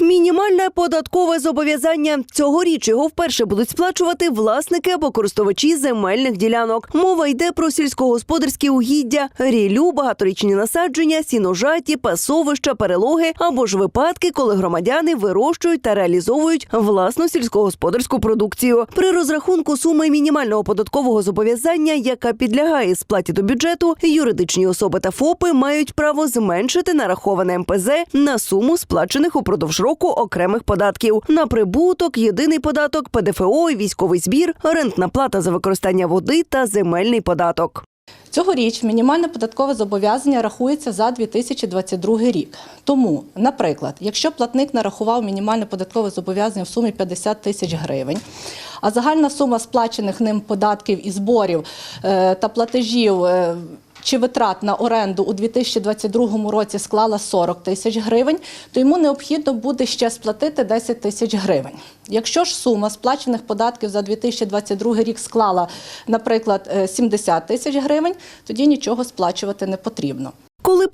Мінімальне податкове зобов'язання цьогоріч його вперше будуть сплачувати власники або користувачі земельних ділянок. Мова йде про сільськогосподарські угіддя, рілю, багаторічні насадження, сіножаті, пасовища, перелоги або ж випадки, коли громадяни вирощують та реалізовують власну сільськогосподарську продукцію. При розрахунку суми мінімального податкового зобов'язання, яка підлягає сплаті до бюджету, юридичні особи та ФОПи мають право зменшити нараховане МПЗ на суму сплачених упродовж року окремих податків на прибуток, єдиний податок, ПДФО, військовий збір, рентна плата за використання води та земельний податок. Цьогоріч мінімальне податкове зобов'язання рахується за 2022 рік. Тому, наприклад, якщо платник нарахував мінімальне податкове зобов'язання в сумі 50 тисяч гривень, а загальна сума сплачених ним податків і зборів е, та платежів. Е, чи витрат на оренду у 2022 році склала 40 тисяч гривень, то йому необхідно буде ще сплатити 10 тисяч гривень. Якщо ж сума сплачених податків за 2022 рік склала, наприклад, е, 70 тисяч гривень, тоді нічого сплачувати не потрібно.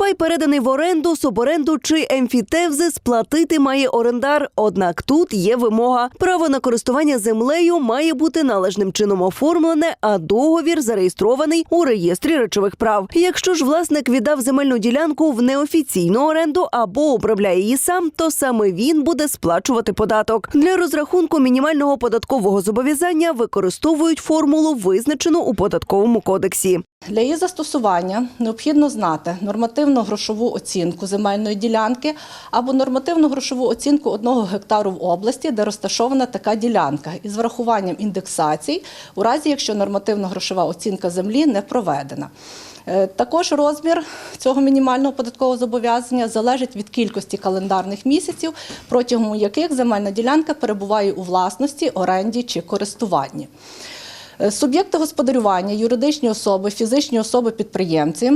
Пай переданий в оренду, суборенду чи емфітевзи, сплатити має орендар. Однак тут є вимога. Право на користування землею має бути належним чином оформлене, а договір зареєстрований у реєстрі речових прав. Якщо ж власник віддав земельну ділянку в неофіційну оренду або обробляє її сам, то саме він буде сплачувати податок. Для розрахунку мінімального податкового зобов'язання використовують формулу, визначену у податковому кодексі. Для її застосування необхідно знати нормативно-грошову оцінку земельної ділянки або нормативно-грошову оцінку одного гектару в області, де розташована така ділянка, із врахуванням індексацій, у разі якщо нормативно-грошова оцінка землі не проведена. Е, Також розмір цього мінімального податкового зобов'язання залежить від кількості календарних місяців, протягом яких земельна ділянка перебуває у власності, оренді чи користуванні. Е, Суб'єкти господарювання, юридичні особи, фізичні особи-підприємці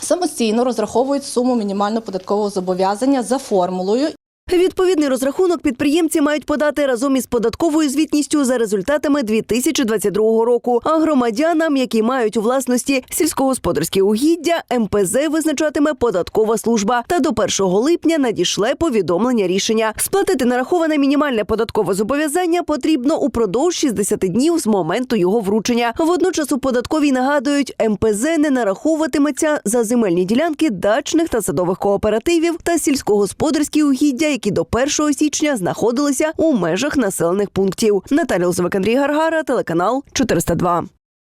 самостійно розраховують суму мінімального податкового зобов'язання за формулою Відповідний розрахунок підприємці мають подати разом із податковою звітністю за результатами 2022 року. А громадянам, які мають у власності сільськогосподарські угіддя, МПЗ визначатиме податкова служба. Та до 1 липня надішле повідомлення рішення. Сплатити нараховане мінімальне податкове зобов'язання потрібно упродовж 60 днів з моменту його вручення. Водночас у податковій нагадують, МПЗ не нараховуватиметься за земельні ділянки дачних та садових кооперативів та сільськогосподарські угіддя, які до 1 січня знаходилися у межах населених пунктів. Наталя Лозовик, Андрій Гаргара, телеканал 402.